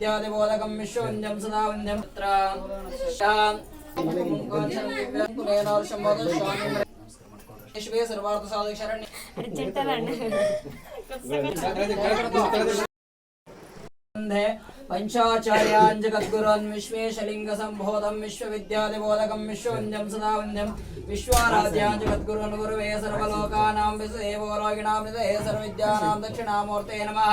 విద్యాదిబోధకం విశ్వవంద్యం సదావంద్యం సర్వార్థ సాధు శరణ్య వందే పంచాచార్యాన్ జగద్గురాన్ విశ్వేశలింగ సంబోధం విశ్వవిద్యాదిబోధకం విశ్వవంద్యం సదావంద్యం విశ్వారాధ్యాన్ జగద్గురున్ గురువే సర్వలోకానాం విసేవోరోగిణాం విదే సర్వవిద్యానాం దక్షిణామూర్తే నమః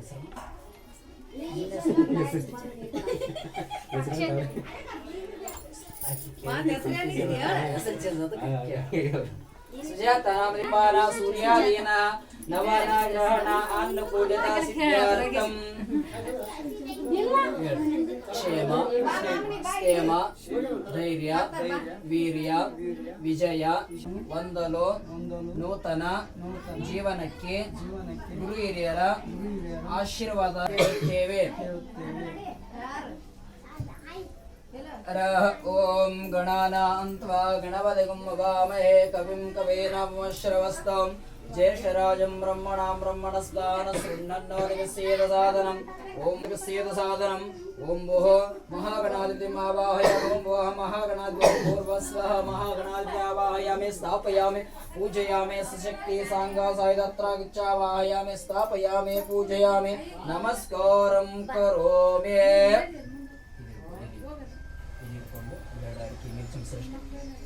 మా దసరా ಕ್ಷೇಮ ಧೈರ್ಯ ವೀರ್ಯ ವಿಜಯ ಹೊಂದಲು ನೂತನ ಜೀವನಕ್ಕೆ ಗುರು ಹಿರಿಯರ ಆಶೀರ್ವಾದ ಪಡೆಯುತ್ತೇವೆ रः ॐ गणानान्त्वा गणपतिगुं ववामहे, कविं कवीनामश्रवस्तं ज्येष्ठराजं ब्रह्मणां ब्रह्मणस्तानशृण्वन्नोदिकस्येदसादनम् ॐ कस्येदसादनम् ॐ भोः महागणाधिपतिम् आवाहयामि ॐ भोः महागणाधिपतिं पूर्वस्वः महागणाधिपत्यावाहयामि स्थापयामि, पूजयामि, सशक्ति साङ्गासायुधत्रागिच्चावाहयामि स्थापयामि, पूजयामि, नमस्कारं करोमि।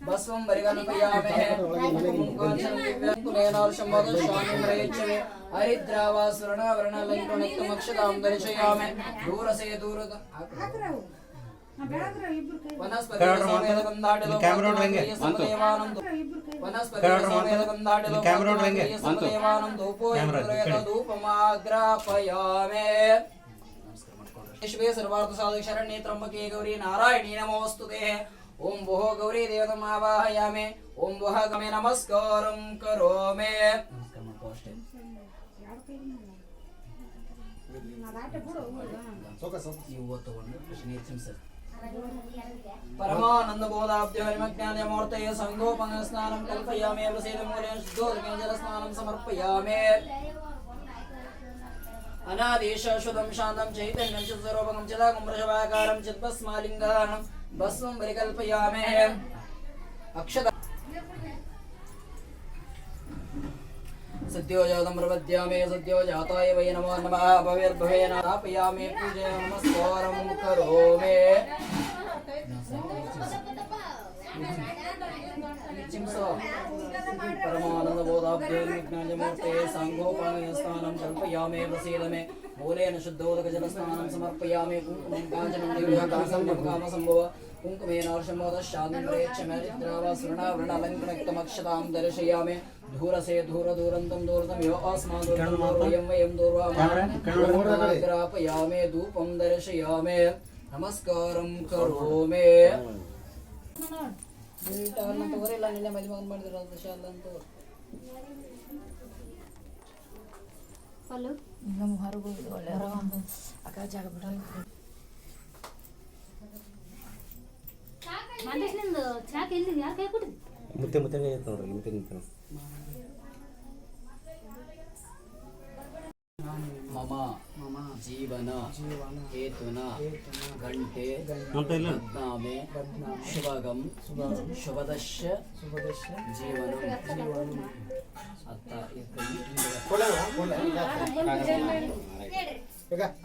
ಚ ಸರ್ವಗಂ ಚದಾಗಂ ವೃಷಭಾಕಾರಂ ಚತ್ವಸ್ಮಾಲಿಂಗವರ್ಣಂ ಭಸ್ವಂ ಪರಿಗಣಪಯಾಮೇ ಕುಲೇನಾರ್ಷಂಬದಶ್ವಾಮಿಮ್ರಯಚ್ಛಮೆ ಹರಿದ್ರಾವ ಸ್ವರ್ಣವರ್ಣಲಂಕುಣಿಕ್ತಮಕ್ಷತಾಂ ದರ್ಶಯಾಮೆ ದೂರಸೇ ದೂರದ ವನಸ್ಪತಿ ಸಮೇತ ಮಂತು. ಸಮದೇವಾನಂದು ವನಸ್ಪತಿ ಸಮೇತ ಮಂತು. ಸಮದೇವಾನಂದು ಕಡೆ. ಧೂಪಮಾಗ್ರಾಪಯಾಮೆ ಸರ್ವಾರ್ಥ ಸಾಧಕ ಶರಣ್ಯೇ ತ್ರಂಬಕೇ ಗೌರಿ ನಾರಾಯಣಿ ನಮೋಸ್ತುತೆ ओम वोह गौरी देवतम आवाहयामि ओम वोह गमे नमस्कारं करोमि। नमस्कारं पोस्टे परमानन्दबोधाब्धो हरिमज्ञानमूर्तये सङ्गोपङ्गस्नानं कल्पयामि प्रसीदमूले शुद्धोदके जलस्नानं भस्म मृगल्पयामे अक्षत सद्यो जातमृपद्यामे सद्यो जाताय वै नमो नमः। भवेर्भवेन तापयामे पूजय नमस्कारं करोमि। साङ्गोपानयस्थानं कल्पयामे प्रसीद मे मूलेन शुद्धोदकजलस्नानं समर्पयामि कुङ्कुमं काञ्चनं दिव्याकाशं कामसम्भव कुङ्कुमेनार्षमोदश्चान्द्रेच्छमेरिद्रावा दर्शयामि धूरसे धूर दूरन्तं दूरतं यो वयं दूर्वाग्रापयामे धूपं दर्शयामे नमस्कारं करोमि ಗಿಟಾರ್ನ ತಗೋರಿಲ್ಲ ನಿನ್ನೆ ಮದುವೆ ಮಗನ್ ಅಂತ. ನಮ್ಮ ಹೊರಗೆ ಒಳ್ಳೆ ಅಕ್ಕ ಜಾಗ ಬಿಡಲ್ಲ. ಮುತ್ತೆ ಮುತ್ತೆ ಐತೆ ನೋಡ್ರಿ ಮುತ್ತೆ ಮುತ್ತೆ ಮಮ ಮಮ ಜೀವನ ಹೇತುನ ಗಂಟೆ ಬದ್ನಾಮೆ ಶುಭಗಂ ಶುಭದಶ ಜೀವನ. ಅತ್ತ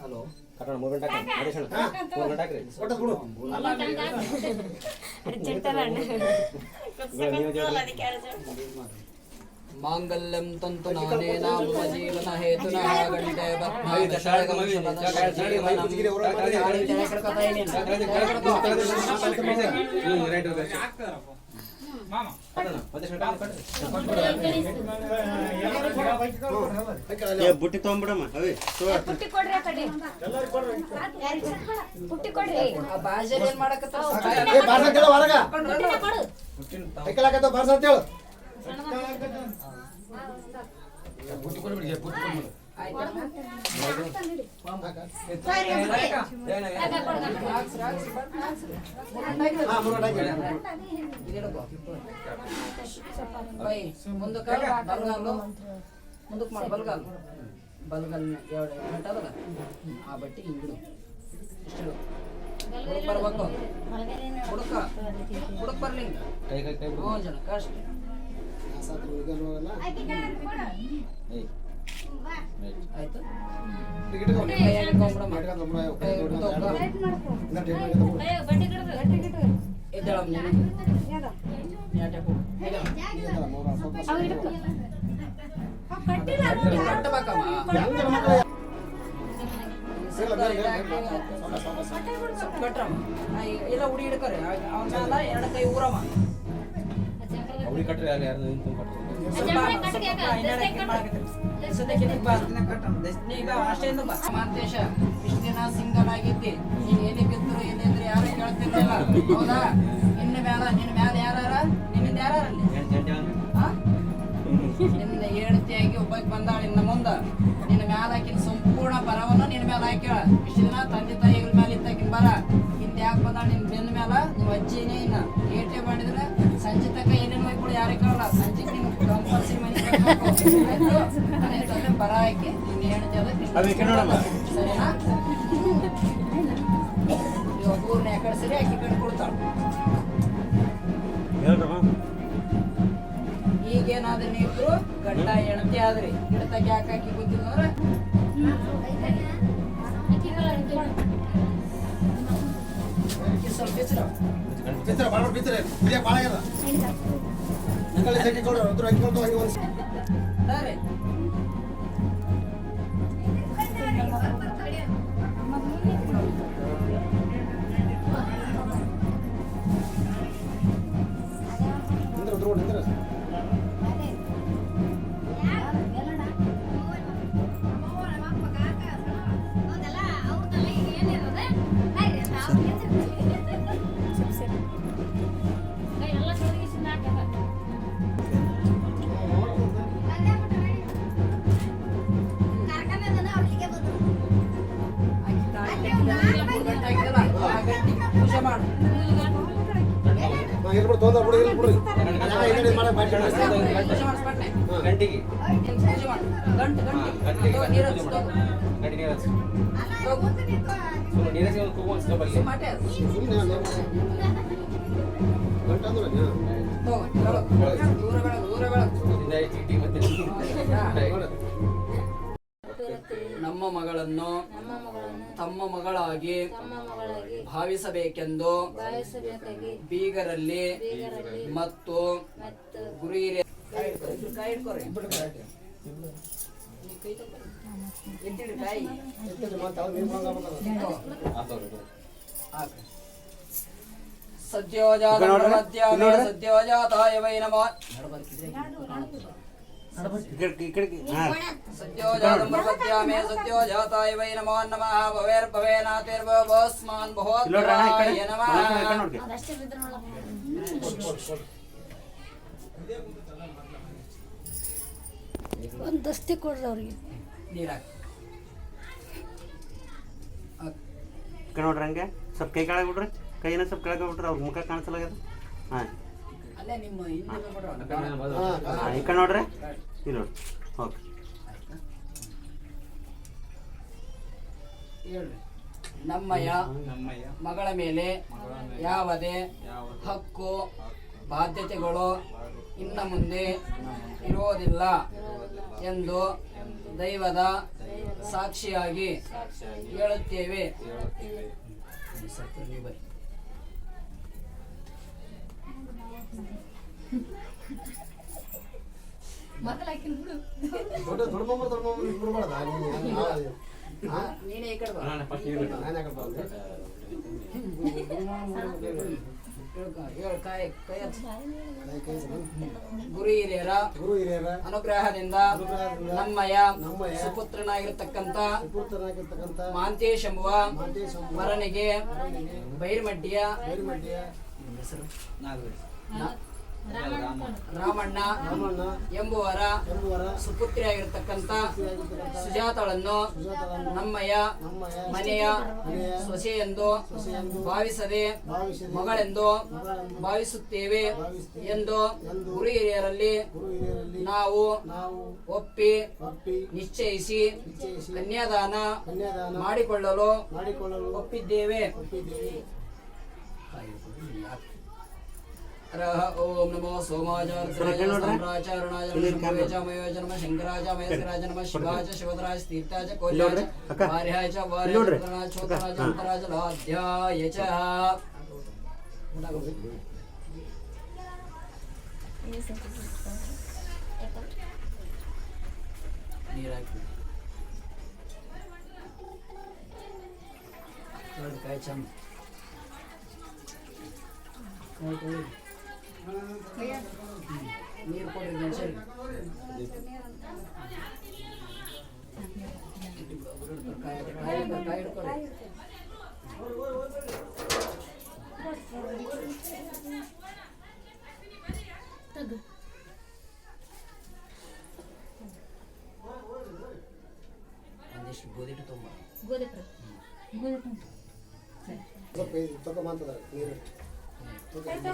ಹಲೋ. ಕಟ್ಟಣ ಮೂರು ಗಂಟೆ ಮೂರು ಗಂಟೆ ಹಾಕ್ರಿ ನೀವು ಜೋಡಿ ಗಾಳಿ ಕೆಳಗೆ ಕಡ್ಕೊತಾ ಇದೀನಿ. ಕೆಳಗೆ ಕಡ್ಕೊ. ಬುಟ್ಟಿ ತೊಗೊಂಬಿಡಮ್ಮ ಅವೇ ಪುಟ್ಟಿ ಕೊಡ್ರಿ ಆ ಕಡೆ ಪುಟ್ಟಿ ಕೊಡ್ರಿ ಆ ಭಾಷೆ ಏನ್ ಮಾಡಕತ್ತಾರ? ಏ ಬಾರ್ಸ ಹೇಳು ಹೊರಗ ಪುಟ್ಟಿನ ಕೊಡು ಕೈಕಲಾಕತ್ತ ಬಾರ್ಸ ಅಂತ ಹೇಳು ಆಯ್ತಮ್ಮ? ಹಾಕ್ಸ್ರಿ, ಹಾಕ್ಸ್ರಿ, ಬನ್ನಿ, ಹಾಕ್ಸ್ರಿ. ಹಾ ಮುರುಗಟ್ಟ ಹಾಕಿ ಇದು ಹಿಡ್ಕೊ. ಬೈ, ಮುಂದಕ್ಕ ಬಲಗಾಲು ಮುಂದಕ್ಕೆ ಮಾಡಿ ಬಲಗಾಲು ಬಲಗಾಲ್ ಎರಡು ಗಂಟದಲ್ಲ ಆ ಬಟ್ಟೆ ಹಿಂಗಿಡು ಇಷ್ಟು ಹುಡುಕ್ ಬರ್ಬೇಕು ಹುಡುಕ ಹುಡುಕ್ ಬರ್ಲಿ ಹಿಂಗ ಕೈ ಕೈ ಕೈ ಹ್ಞೂ ಜನ ಕಷ್ಟ ಸಾಕು ಹುಡುಗರು ಹೋಗಲ್ಲ ಆಯ್ತು ಕಟ್ರಮ್ಮ. ಇಲ್ಲ ಉಡಿ ಹಿಡ್ಕರಿ ಅವನ ಎರಡು ಕೈ ಊರಮ್ಮ ಅವ್ರಿಗೆ ಕಟ್ರಿ ಅಲ್ಲಿ ಯಾರು ನಿಂತು ಇಷ್ಟು ದಿನ ಸಿಂಗಲ್ ಆಗಿದ್ದಿ. ನೀನ್ ಏನೇ ಬಿದ್ರು ಏನಿದ್ರು ಯಾರು ಕೇಳ್ತಿರ್ಲಿಲ್ಲ ಹೌದಾ? ಇನ್ನು ಮ್ಯಾಲ ನಿನ್ನ ಮ್ಯಾಲ ಯಾರ ನಿನ್ನಿಂದ ಯಾರ? ನಿನ್ನ ಹೇಳ್ತಿಯಾಗಿ ಒಬ್ಬಕ್ಕೆ ಬಂದಾಳ ಇನ್ನ ಮುಂದ. ನಿನ್ನ ಮ್ಯಾಲ ಹಾಕಿನ ಸಂಪೂರ್ಣ ಬರವನ್ನು ನಿನ್ನ ಮ್ಯಾಲ ಹಾಕ್ಯಾಳ. ಇಷ್ಟು ದಿನ ತಂದೆ ತಾಯಿಗಳ ಮ್ಯಾಲ ಇತ್ತಾಕಿನ ಬರ. ಹಿಂದೆ ಯಾಕೆ ಬಂದಾಳ ನಿನ್ನ ಬೆನ್ನ ಮ್ಯಾಲ? ನೀವು ಅಜ್ಜಿನೇ ಈ ಕಡೆ ಸರಿ ಆಕಿ ಕಡೆ ಕೊಡ್ತಾಳ ಈಗೇನಾದ್ರೂ ನೀವಿಬ್ರು ಗಂಡ ಹೆಂಡತಿ ಆದ್ರಿ. ಗಿಡತಕ್ಕೆ ಯಾಕೆ ಹಾಕಿ ಗೊತ್ತಿಲ್ಲ ಸ್ವಲ್ಪ ಹೆಸರು ಬಿತ್ತರ ಬಾಳ ಬಿತ್ತರ ಇದೇ ಬಾಳ ಆಗ್ಯದ. ನಕಲಿ ಸೆಟ್ಟಿ ಕೊಡು ಅದ್ರ ಹಂಗೆ bye. ಬೆಳಗು. ದೂರ ಬೆಳಗು, ದೂರ ಬೆಳಗು. ನಮ್ಮ ಮಗಳನ್ನು ತಮ್ಮ ಮಗಳಾಗಿ ಭಾವಿಸಬೇಕೆಂದು ಬೀಗರಲ್ಲಿ ಮತ್ತು ಗುರು ಹಿರಿಯ. ಸದ್ಯೋಜಾತ ಸದ್ಯೋಜಾತಾಯ ವೈ ನಮಃ. ನಡಬರ್ಕಿದ್ರೆ ಈ ಕಡೆ- ಈ ಕಡೆಗೆ. ಹಾ. ಸದ್ಯೋಜಾತಂ ಪ್ರಪದ್ಯಾಮೇ ಸದ್ಯೋಜಾತಾಯ ವೈ ನಮೋ ನಮಃ ಭವೇರ್ಭವೇನಾತಿರ್ಭವಸ್ಮಾನ್ ಇಲ್ಲಿ ನೋಡ್ರಿ ಅಣ್ಣ, ಈ ಕಡೆ. ಭವೋತ್ವಾಯ ನಮಃ ಈ ಕಡೆ ನೋಡ್ರಿ. ಒಂದು ದಸ್ತಿ ಕೊಡ್ರಿ ಅವ್ರಿಗೆ ನೀರಾಕ್ ಈ ಕಡೆ ನೋಡ್ರಿ ಹಂಗೆ ಸ್ವಲ್ಪ ಕೈ ಕೆಳಗೆ ಬಿಡ್ರಿ ಕೈನ ಸ್ವಲ್ಪ ಕೆಳಗೆ ಬಿಟ್ರಿ ಅವ್ರ ಮುಖ ಕಾಣಿಸಲಾಗ್ಯದ ಹಾಂ ಹಾಂ ಈ ಕಡೆ ನೋಡ್ರಿ? ಇಲ್ಲಿ ನೋಡ್ರಿ. ಓಕೆ. ನಮ್ಮಯ್ಯ ನಮ್ಮಯ ಮಗಳ ಮೇಲೆ ಯಾವುದೇ ಹಕ್ಕು ಬಾಧ್ಯತೆಗಳು ಇನ್ನು ಮುಂದೆ ಇರೋದಿಲ್ಲ ಎಂದು ದೈವದ ಸಾಕ್ಷಿಯಾಗಿ ಹೇಳುತ್ತೇವೆ ನೀವು ಬನ್ನಿ. ಮೊದಲು ಹಾಕಿನ ಬಿಡು ದೊಡ್ಡ ದೊಡ್ಡ ಬೊಮ್ಮ ದೊಡ್ಡ ಬೊಮ್ಮ ಬಿಡ್ಬಾರ್ದ ಹಾ, ನೀನೇ ಈ ಕಡೆ ಬಾ ನಾನು ಯಾಕೆ ಬಂದೆ ಹೇಳ್ಕೊ, ಹೇಳ್, ಕಾಯ್ ಕೈ ಹಚ್ಚು. ಕೈ ಕೈ ಸಮ. ಗುರು ಹಿರಿಯರ ಗುರು ಹಿರಿಯರ. ಅನುಗ್ರಹದಿಂದ ನಮ್ಮಯ ನಮ್ಮಯ ಸುಪುತ್ರನಾಗಿರ್ತಕ್ಕಂಥ ಸುಪುತ್ರನಾಗಿರ್ತಕ್ಕಂಥ ಮಾಂತೇಶ್ ಎಂಬುವ ಮರನಿಗೆ ಬೈರ್ಮಡ್ಡಿಯ ಬೈರ್ಮಡ್ಡಿಯ ಹೆಸರು? ರಾಮಣ್ಣ ರಾಮಣ್ಣ ಎಂಬುವರ ಸುಪುತ್ರಿಯಾಗಿರ್ತಕ್ಕಂಥ ಸುಜಾತಳನ್ನು ನಮ್ಮಯ ಮನೆಯ ಸೊಸೆ ಎಂದು ಸೊಸೆಯೆಂದು ಭಾವಿಸದೆ ಮಗಳೆಂದು ಭಾವಿಸುತ್ತೇವೆ ಎಂದು ಗುರು ಹಿರಿಯರಲ್ಲಿ ನಾವು ಒಪ್ಪಿ ನಿಶ್ಚಯಿಸಿ ಕನ್ಯಾದಾನ ಮಾಡಿಕೊಳ್ಳಲು ಒಪ್ಪಿದ್ದೇವೆ. ओम नमो सोमाचार्याय सम्राचारणाय शंभवे च मयो च नमः शंकराय महेश्वराय नमः शिवाय च शिवदराय तीर्थाय च कोल्याय च वार्याय च वार्यचन्द्रनाय चोत्राय च अन्तराय च लाध्याय च। Thank you. ನೀರು ಕೊಡ್ರಿ ಗಣೇಶನ್ ಕಾಯಿ ಕಾಯಿ ಹಿಡ್ಕೊ, ಕಾಯಿ ಹಿಡ್ಕೊರಿ ತಗೋ ಒಂದಿಷ್ಟು ಗೋಧಿಟ್ಟು ತುಂಬ ಗೋಧಿ ಪ್ರ ಗೋಧಿ ತುಂಬ ಸ್ವಲ್ಪ ಇದು ತಗೋ ಮಾತದ ನೀರು ಆಯ್ತು